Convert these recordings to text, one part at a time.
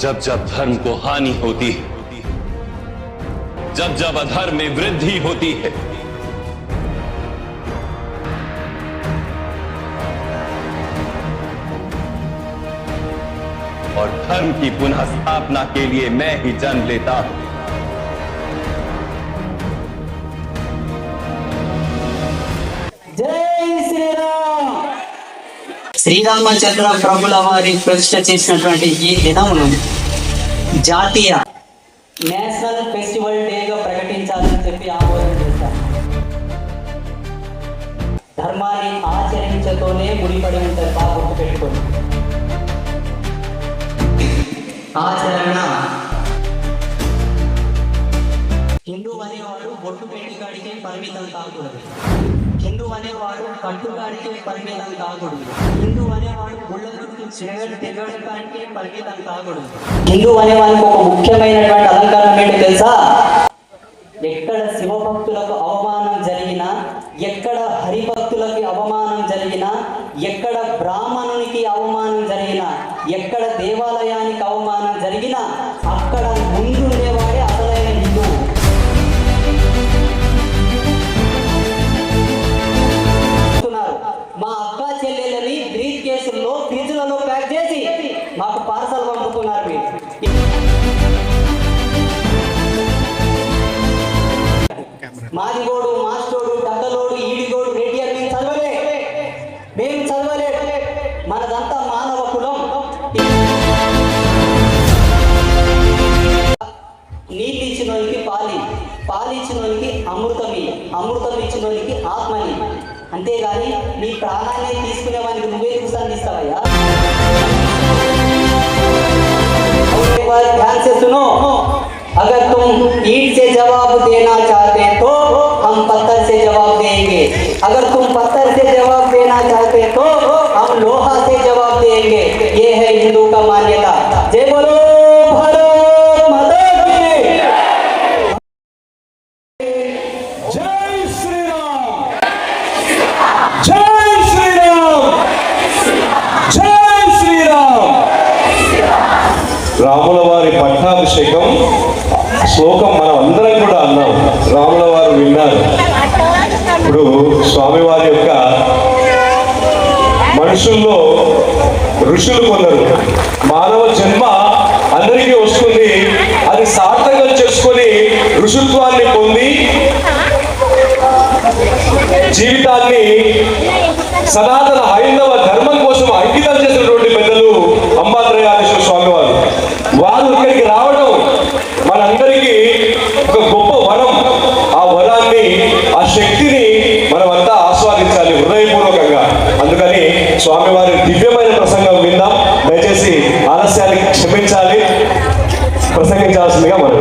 जब जब धर्म को हानि होती है, जब जब अधर्म में वृद्धि होती है, और धर्म की पुनः स्थापना के लिए मैं ही जन्म लेता हूँ। శ్రీరామచంద్ర ప్రభుల వారి ప్రతిష్ట చేసినటువంటి ఈ దినమును జాతీయ నేషనల్ ఫెస్టివల్ డేగా ప్రకటించాలని చెప్పి ఆమోదం చేశారు. ధర్మాన్ని ఆచరించతోనే ముడిపడి ఉంటారు బాగా గుర్తుపెట్టుకోండి ఆచరణ. హిందూ అనేవాడు బొట్టు పెట్టుగాడికే పరిమితం కాకూడదు. హిందూ అనేవాడు కట్టుగాడికే పరిమితం కాకూడదు. హిందూ అనేవాడు గుళ్ళ చుట్టూ చిరగడు తిరగడానికి పరిమితం కాకూడదు. హిందూ అనే ఒక ముఖ్యమైనటువంటి అలంకారం ఏంటో తెలుసా? ఎక్కడ శివభక్తులకు అవమానం జరిగినా ఎక్కడ హరిభక్తులకి అవమానం జరిగినా ఎక్కడ బ్రాహ్మణునికి అవమానం జరిగినా ఎక్కడ దేవాలయానికి అవమానం జరిగినా అక్కడ बार ध्यान से सुनो। अगर तुम ईट से जवाब देना चाहते हैं तो हम पत्थर से जवाब देंगे। अगर तुम पत्थर से जवाब देना चाहते हैं तो हम लोहा से जवाब देंगे। ये है हिंदू का मान्यता। ఇప్పుడు స్వామివారి యొక్క మనుషుల్లో ఋషులు కొందరు. మానవ జన్మ అందరికీ వస్తుంది. అది సార్థకం చేసుకొని ఋషుత్వాన్ని పొంది జీవితాన్ని సనాతన హైందవ ధర్మం కోసం అంకితం చేసినటువంటి పెద్దలు అంబాద్రయాధేశ్వర స్వామి వారు వారు ఇక్కడికి రావడం మనందరికీ ఒక గొప్ప వరం ఆ వరాన్ని ఆ శక్తిని మనమంతా ఆస్వాదించాలి హృదయపూర్వకంగా అందుకని స్వామివారి దివ్యమైన ప్రసంగం విందాం. దయచేసి ఆలస్యాన్ని క్షమించాలి. ప్రసంగించాల్సిందిగా మనం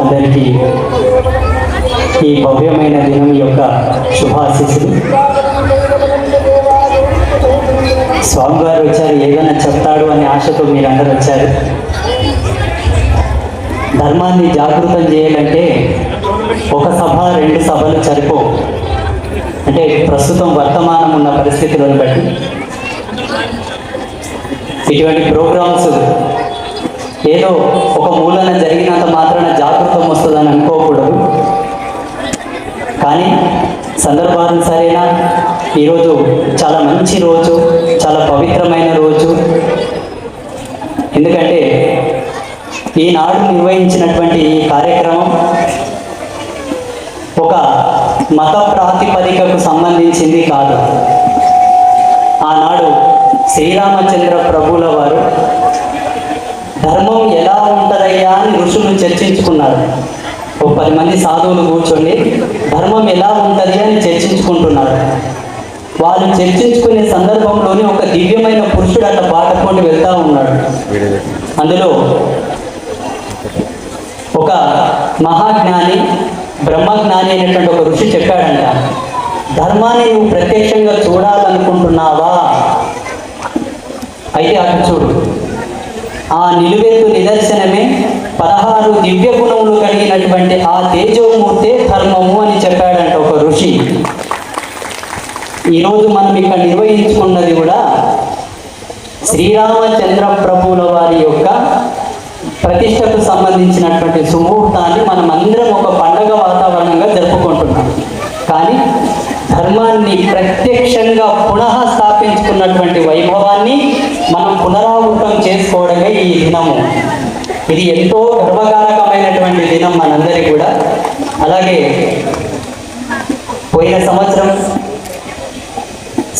అందరికీ ఈ భవ్యమైన దినం యొక్క శుభాశీస్సులు. స్వామివారు వచ్చారు ఏదైనా చెప్తాడు అనే ఆశతో మీరందరూ వచ్చారు. ధర్మాన్ని జాగృతం చేయాలంటే ఒక సభ రెండు సభలు సరిపో అంటే ప్రస్తుతం వర్తమానం ఉన్న పరిస్థితులను బట్టి. ఇటువంటి ప్రోగ్రామ్స్ ఏదో ఒక మూలన జరిగినంత మాత్రాన జాగృతం వస్తుందని అనుకోకూడదు. కానీ సందర్భానుసారైనా ఈరోజు చాలా మంచి రోజు చాలా పవిత్రమైన రోజు. ఎందుకంటే ఈనాడు నిర్వహించినటువంటి ఈ కార్యక్రమం ఒక మత ప్రాతిపదికకు సంబంధించింది కాదు. ఆనాడు శ్రీరామచంద్ర ప్రభుల వారు ధర్మం ఎలా ఉంటుందయ్యా అని ఋషులు చర్చించుకున్నారు. ఒక పది మంది సాధువులు కూర్చొని ధర్మం ఎలా ఉంటుంది అని చర్చించుకుంటున్నారు. వాళ్ళు చర్చించుకునే సందర్భంలోనే ఒక దివ్యమైన పురుషుడు అట్లా బాటకొని వెళ్తా ఉన్నాడు. అందులో ఒక మహాజ్ఞాని బ్రహ్మజ్ఞాని అయినటువంటి ఒక ఋషి చెప్పాడంట ధర్మాన్ని నువ్వు ప్రత్యక్షంగా చూడాలనుకుంటున్నావా? అయితే అటు చూడు. ఆ నిలువెత్తు నిదర్శనమే పదహారు దివ్య గుణములు కలిగినటువంటి ఆ తేజోమూర్తే ధర్మము అని చెప్పాడంట ఒక ఋషి. ఈరోజు మనం ఇక్కడ నిర్వహించుకున్నది కూడా శ్రీరామచంద్ర ప్రభువుల వారి యొక్క ప్రతిష్టకు సంబంధించినటువంటి సుముహూర్తాన్ని మనం అందరం ఒక పండగ వాతావరణంగా జరుపుకుంటున్నాం. కానీ ధర్మాన్ని ప్రత్యక్షంగా పునః స్థాపించుకున్నటువంటి వైభవాన్ని మనం పునరావృతం చేసుకోవడమే ఈ దినము. ఇది ఎంతో గర్వకారకమైనటువంటి దినం మనందరి కూడా. అలాగే పోయిన సంవత్సరం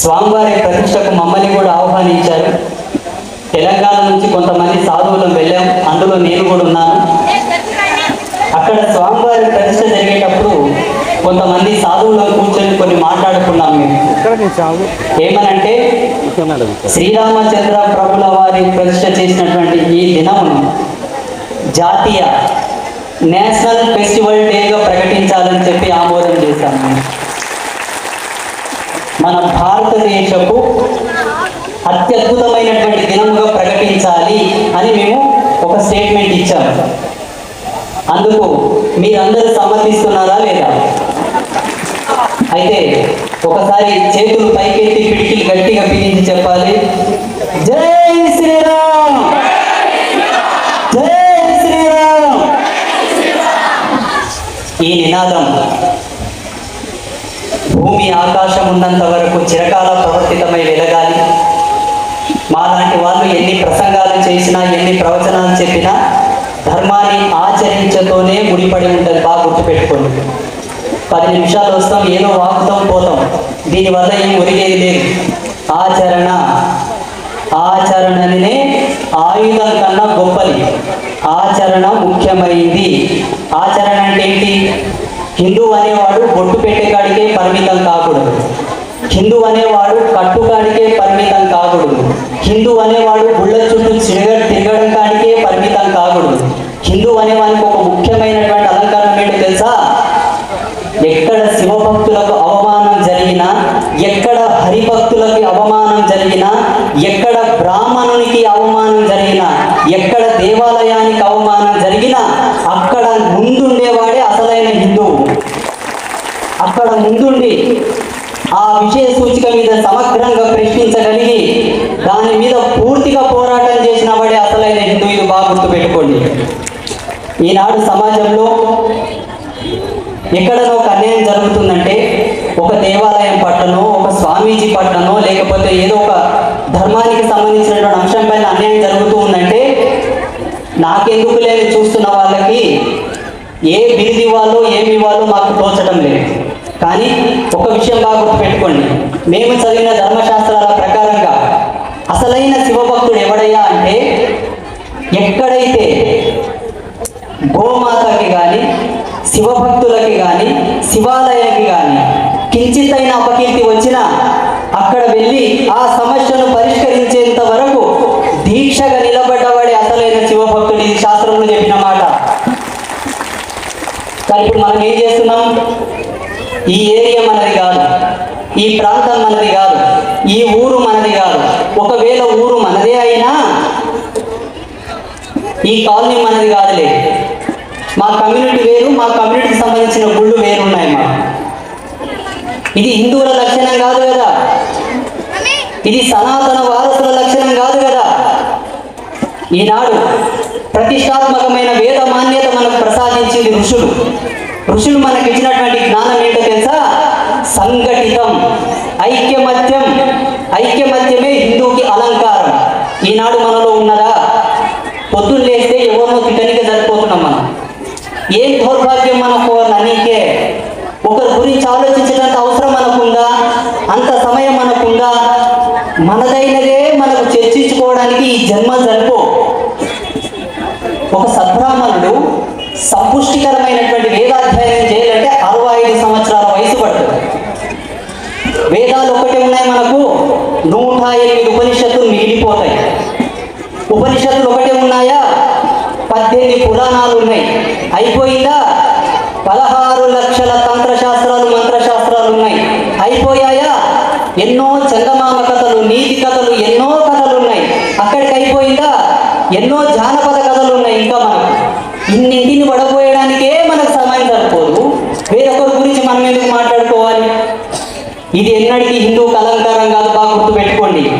స్వామివారి ప్రతిష్టకు మమ్మల్ని కూడా ఆహ్వానించారు. తెలంగాణ నుంచి కొంతమంది సాధువులు వెళ్ళాం. అందులో నేను కూడా ఉన్నాను. అక్కడ స్వామివారి ప్రతిష్ట జరిగేటప్పుడు కొంతమంది సాధువులను కూర్చొని కొన్ని మాట్లాడుకున్నాం మేము. ఏమనంటే శ్రీరామచంద్ర ప్రభుల వారి ప్రతిష్ట చేసినటువంటి ఈ దినమును జాతీయ నేషనల్ ఫెస్టివల్ డేగా ప్రకటించాలని చెప్పి ఆమోదం చేశాం మేము మన భారతదేశపు అత్యద్భుతమైనటువంటి దినముగా ప్రకటించాలి అని మేము ఒక స్టేట్మెంట్ ఇచ్చాము అందుకు మీరందరూ సమ్మతిస్తున్నారా లేదా? అయితే ఒకసారి చేతులు పైకెత్తి పిడికిలు గట్టిగా బిగించి చెప్పాలి. జై శ్రీరామ్! జై శ్రీరామ్! ఈ నినాదం భూమి ఆకాశం ఉన్నంత వరకు చిరకాల ప్రవర్తితమై వెలగాలి. మాలాంటి వాళ్ళు ఎన్ని ప్రసంగాలు చేసినా ఎన్ని ప్రవచనాలు చెప్పినా ధర్మాన్ని ఆచరించతోనే ముడిపడి ఉంటుంది. బాగా గుర్తుపెట్టుకోండి. పది నిమిషాలు వస్తాం ఏదో వాకుతాం పోతాం. దీనివల్ల ఏం ఒరిగేది లేదు. ఆచరణ. ఆచరణనే ఆయుధం కన్నా గొప్పది. ఆచరణ ముఖ్యమైంది. ఆచరణ అంటే ఏంటి? హిందూ అనేవాడు బొట్టు పెట్టేకాడికే పరిమితం కాకూడదు. హిందూ అనేవాడు కట్టుకాడికే పరిమితం కాకూడదు. హిందూ అనేవాడు గుళ్ళ చుట్టూ తిరగ తిరగడం కాడికే పరిమితం కాకూడదు. హిందూ అనేవానికి ఒక ముఖ్యమైనటువంటి అలంకారం ఏంటో తెలుసా ఎక్కడ శివభక్తులకు అవమానం జరిగినా ఎక్కడ హరిభక్తులకి అవమానం జరిగినా ఎక్కడ బ్రాహ్మణునికి అవమానం జరిగినా ఎక్కడ దేవాలయానికి అవమానం జరిగినా అక్కడ ముందుండేవాడే అసలైన హిందువు అక్కడ ముందుండి ఆ విషయ సూచిక మీద సమగ్రంగా ప్రశ్నించగలిగి దాని మీద పూర్తిగా పోరాటం చేసిన వాడే అసలైన హిందూ ఇది బాగా గుర్తుపెట్టుకోండి ఈనాడు సమాజంలో ఎక్కడనో ఒక అన్యాయం జరుగుతుందంటే ఒక దేవాలయం పట్లనో ఒక స్వామీజీ పట్లనో లేకపోతే ఏదో ఒక ధర్మానికి సంబంధించినటువంటి అంశం పైన అన్యాయం జరుగుతూ ఉందంటే నాకెందుకు లేని చూస్తున్న వాళ్ళకి ఏ బిరుది ఇవ్వాలో ఏమి ఇవ్వాలో మాకు తోచడం లేదు. కానీ ఒక విషయం బాగా గుర్తుపెట్టుకోండి. మేము చదివిన ధర్మశాస్త్రాల ప్రకారంగా అసలైన శివభక్తుడు ఎవడయ్యా అంటే ఎక్కడైతే గోమాతకి కానీ శివభక్తులకి కానీ శివాలయానికి కానీ కించితైన అపకీర్తి వచ్చినా అక్కడ వెళ్ళి ఆ సమస్యను పరిష్కరించేంత వరకు దీక్షగా నిలబడ్డవాడే అసలైన శివభక్తుడు ఇది శాస్త్రంలో చెప్పిన మాట. కానీ ఇప్పుడు మనం ఏం చేస్తున్నాం? ఈ ఏరియా మనది కాదు ఈ ప్రాంతం మనది కాదు ఈ ఊరు మనది కాదు. ఒకవేళ ఊరు మనదే అయినా ఈ కాలనీ మనది కాదులే. మా కమ్యూనిటీ వేరు మా కమ్యూనిటీకి సంబంధించిన గుళ్ళు వేరు ఉన్నాయి మా. ఇది హిందువుల లక్షణం కాదు కదా. ఇది సనాతన వారసుల లక్షణం కాదు కదా. ఈనాడు ప్రతిష్టాత్మకమైన వేద మాన్యత మనకు ప్రసాదించింది ఋషులు. ఋషులు మనకి ఇచ్చినటువంటి జ్ఞానం ఏంటో తెలుసా? సంఘటితం ఐక్యమత్యం. ఐక్యమత్యమే హిందువుకి అలంకారం. ఈనాడు మనలో ఉన్నదా? పొద్దున్న లేస్తే ఎవరినో తిట్టనికే సరిపోతున్నాం మనం. ఏం దౌర్భాగ్యం మనకు నన్నీకే ఒకరి గురించి ఆలోచించినంత అవసరం మనకుందా? అంత సమయం మనకుందా? మనదైనదే మనకు చర్చించుకోవడానికి ఈ జన్మ జరుపు. ఒక సద్బ్రాహ్మణుడు సంపుష్టికరమైనటువంటి వేదాధ్యయనం చేయాలంటే అరవై ఐదు సంవత్సరాల వయసు పడుతుంది. వేదాలు ఒకటే ఉన్నాయి మనకు నూట ఎనిమిది ఉపనిషత్తులు మిగిలిపోతాయి. ఉపనిషత్తులు ఒకటే ఉన్నాయా? పద్దెనిమిది పురాణాలు ఉన్నాయి. అయిపోయిందా? పదహారు లక్షల తంత్రశాస్త్రాలు మంత్రశాస్త్రాలు ఉన్నాయి. అయిపోయాయా? ఎన్నో చందమామ కథలు నీతి కథలు ఎన్నో కథలు ఉన్నాయి. అక్కడికి అయిపోయిందా? ఎన్నో జానపద కథలు ఉన్నాయి ఇంకా మనకు. ఇన్నింటిని పడపోయడానికే మనకు సమయం సరిపోదు. వేరొకరి గురించి మనం ఎందుకు మాట్లాడుకోవాలి? ఇది ఎన్నడికి హిందూ కలంకారం కాదు బాగా గుర్తుపెట్టుకోండి.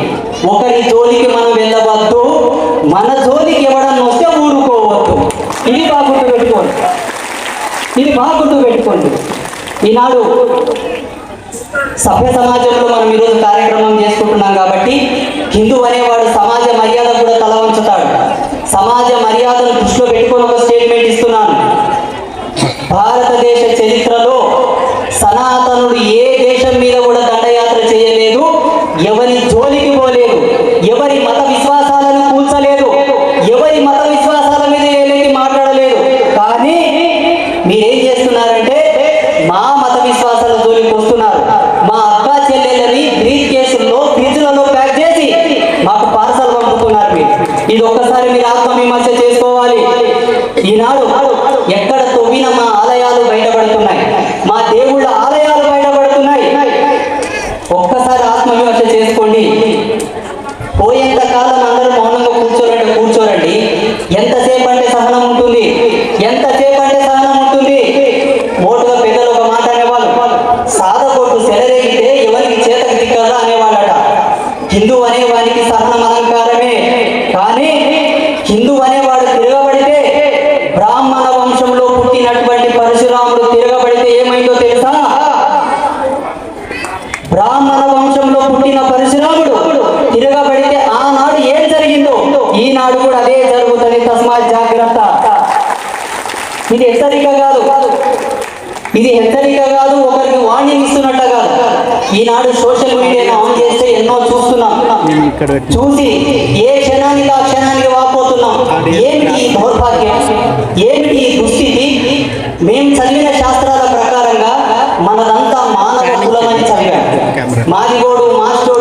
ఒకరి జోలికి మనం వెళ్ళవద్దు మన జోలికి ఇది బాగా గుర్తు పెట్టుకోండి. ఇది బాగా గుర్తు పెట్టుకోండి. ఈనాడు సభ్య సమాజంలో మనం ఈరోజు కార్యక్రమం చేసుకుంటున్నాం కాబట్టి హిందూ అనేవాడు సమాజ మర్యాద కూడా తల ఉంచుతాడు సమాజ మర్యాదను దృష్టిలో పెట్టుకుని ఒక స్టేట్మెంట్ ఇస్తున్నాను. భారతదేశ చరిత్రలో సనాతనుడు ఏ llenaron సోషల్ మీడియా ఆన్ చేస్తే ఎన్నో చూస్తున్నాం చూసి ఏ క్షణానికి ఆ క్షణానికి వాపోతున్నాం? ఏమిటి ఈ దౌర్భాగ్యం? ఏమిటి ఈ దుస్థితి? మేము చదివిన శాస్త్రాల ప్రకారంగా మనదంతా మానవ కులమని చదివాం. మాదిగోడు మాస్టోడు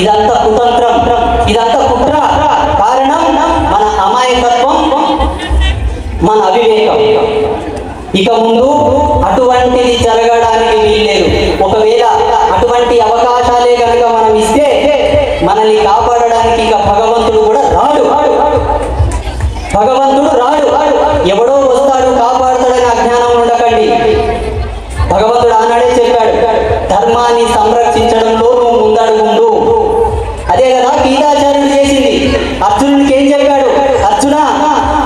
ఇదంతా కుతంత్రం. ఇదంతా కుట్ర. కారణం మన అమాయకత్వం మన అవివేకం. ఇక ముందు అటువంటిది జరగడానికి వీల్లేదు. ఒకవేళ అటువంటి అవకాశాలే కనుక మనం ఇస్తే మనల్ని కాపాడడానికి ఇక భగవంతుడు కూడా రాడు. భగవంతుడు రాడు. ఎవడో వస్తాడు కాపాడుతాడని అజ్ఞానం ఉండకండి. భగవంతుడు ఆనాడే చెప్పాడు ధర్మాన్ని సంరక్షించడం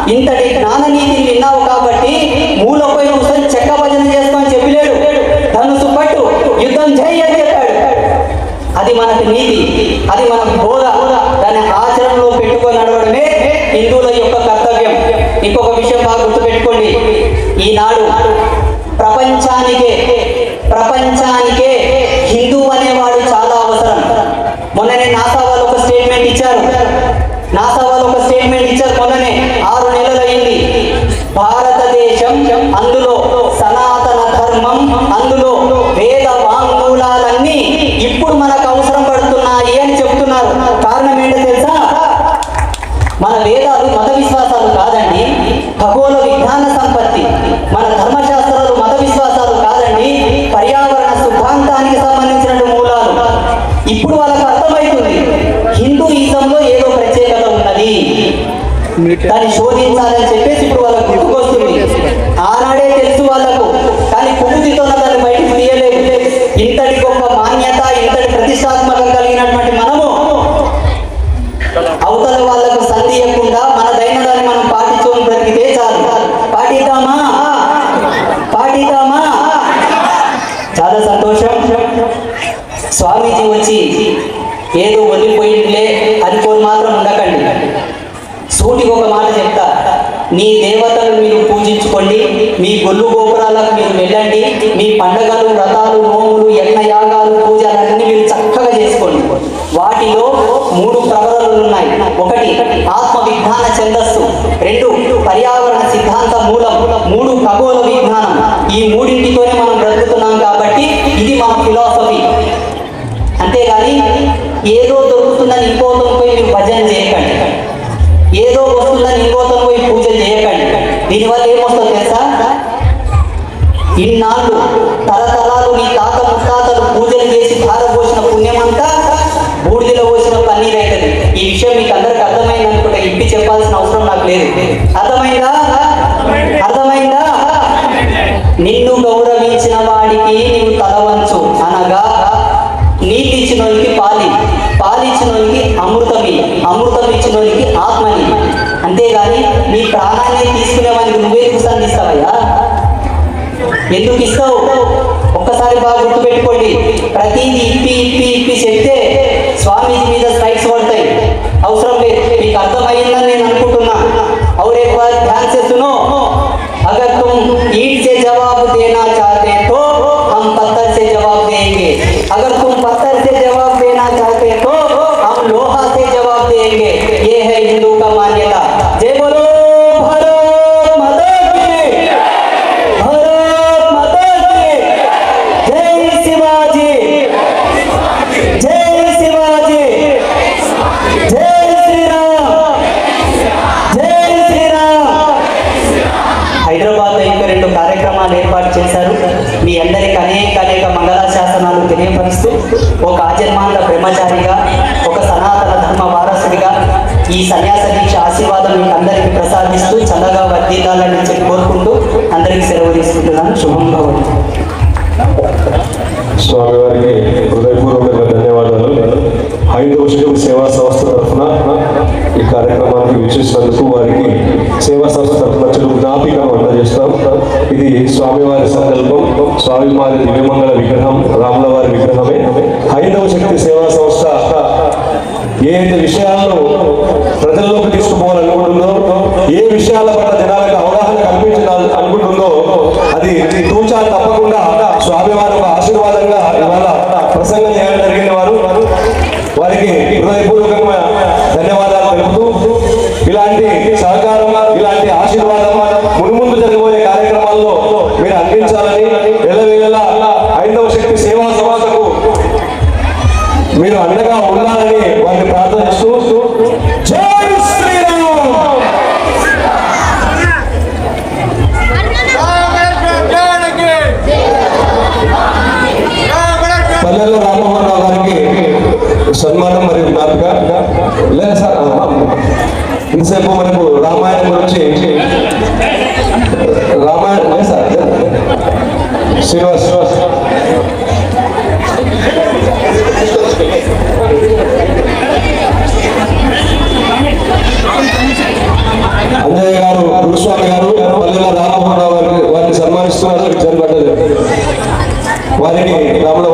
ఇంతటి జ్ఞాన నీతిని విన్నావు కాబట్టి మూలపై ఒకసారి చెక్క భజన చేసుకొని చెప్పలేడు. ధనుసు పట్టు యుద్ధం చేయని చెప్పాడు. అది మనకు నీతి అది మన బోధ. దాన్ని ఆచరణలో పెట్టుకొని నడవడమే హిందువుల యొక్క కర్తవ్యం. ఇంకొక విషయం బాగా గుర్తుపెట్టుకోండి. ఈనాడు ప్రపంచానికే ప్రపంచానికే హిందూ అనేవాడు దాన్ని శోధించాలని చెప్పేసి ఇప్పుడు వాళ్ళకు గుర్తుకొస్తుంది ఆనాడే తెలుసు వాళ్ళకు. కానీ కుబుతితో దాన్ని బయటకు తీయలేదు. ఇంతటి గొప్ప మాన్యత ఇంతటి ప్రతిష్టాత్మకం కలిగినటువంటి మనము అవతల వాళ్ళకు సంధి ఇవ్వకుండా మన దైనదాన్ని మనం పాటించుకొని బ్రతికితే చాలు. పాటిద్దామా? పాటిద్దామా? చాలా సంతోషం. విధాన విజ్ఞాన ఛందస్సు. రెండు పర్యావరణ సిద్ధాంత మూలం. మూడు ఖగోళ విజ్ఞానం. ఈ మూడింటితోనే మనం బ్రతుకుతున్నాం కాబట్టి ఇది మన ఫిలాసఫీ. అంతేగాని ఏదో దొరుకుతుందని ఇంకోతం పోయి మీరు భజన చేయకండి. ఏదో వస్తుందని ఇంకోతం పోయి పూజ చేయకండి. దీనివల్ల ఏమొస్తుందో తెలుసా? ఇన్నాళ్ళు తరతరాలు నీ తాత ముత్తాతలు పూజలు చేసి ధారపోసిన పుణ్యమంతా బూడిదలో పోసిన పన్నీర్ అవుతుంది ఈ విషయం మీకు అందరూ అనుకుంటే చెప్పాల్సిన అవసరం నాకు లేదు. అర్థమైందా? అర్థమైందా? నిన్ను గౌరవించిన వాడికి నీవు తలవంచు అనగా నీళ్ళు ఇచ్చినోనికి పాలి పాలిచ్చినోనికి అమృతమి అమృతం ఇచ్చినోనికి ఆత్మని. అంతేగాని నీ ప్రాణాన్ని తీసుకునే వానికి నువ్వే చూసాన్ని ఇస్తావయ్యా ఎందుకు ఇస్తావు? ఒక్కసారి బాగా గుర్తుపెట్టుకోండి. ప్రతిదీ ఇప్పి ఇప్పి రెండు కార్యక్రమాలు ఏర్పాటు చేశారు. మీ అందరికి అనేక అనేక మంగళాశాసనాలు తెలియపరుస్తూ ఒక ఆజన్మాంత బ్రహ్మచారిగా ఒక సనాతన ధర్మ వారసుడిగా ఈ సన్యాస దీక్ష ఆశీర్వాదం మీకు అందరికీ ప్రసాదిస్తూ చల్లగా వర్ధిల్లాలని చెప్పి కోరుకుంటూ అందరికీ సెలవు తీసుకుంటున్నాను. శుభం భవతి. స్వామివారికి హృదయపూర్వకంగా ధన్యవాదాలు. హైందవ సేవా సంస్థ తరఫున ఈ కార్యక్రమానికి వీక్షిస్తున్నందుకు వారికి సేవా సంస్థ తరఫున చెడు జ్ఞాపికను అందజేస్తాం. ఇది స్వామివారి సంకల్పం స్వామివారి దివ్యమంగళ విగ్రహం రాముల వారి విగ్రహమే. హైందవ శక్తి సేవా సంస్థ ఏ విషయాల్లో పల్లెల్లో రామ్మోహన్ రావు గారికి సన్మానం మరియు జ్ఞాపిక లేదు సార్ ఇంతసేపు మనకు రామాయణం గురించి రామాయణం లేదు సార్. శ్రీనివాస్ శ్రీనివాస్. అంజయ్య గారు గురుస్వామి గారు పల్లెల రామ్మోహన్ రావు గారు వారిని సన్మానిస్తున్నారు జన్మట్టలేదు వారికి రాముడు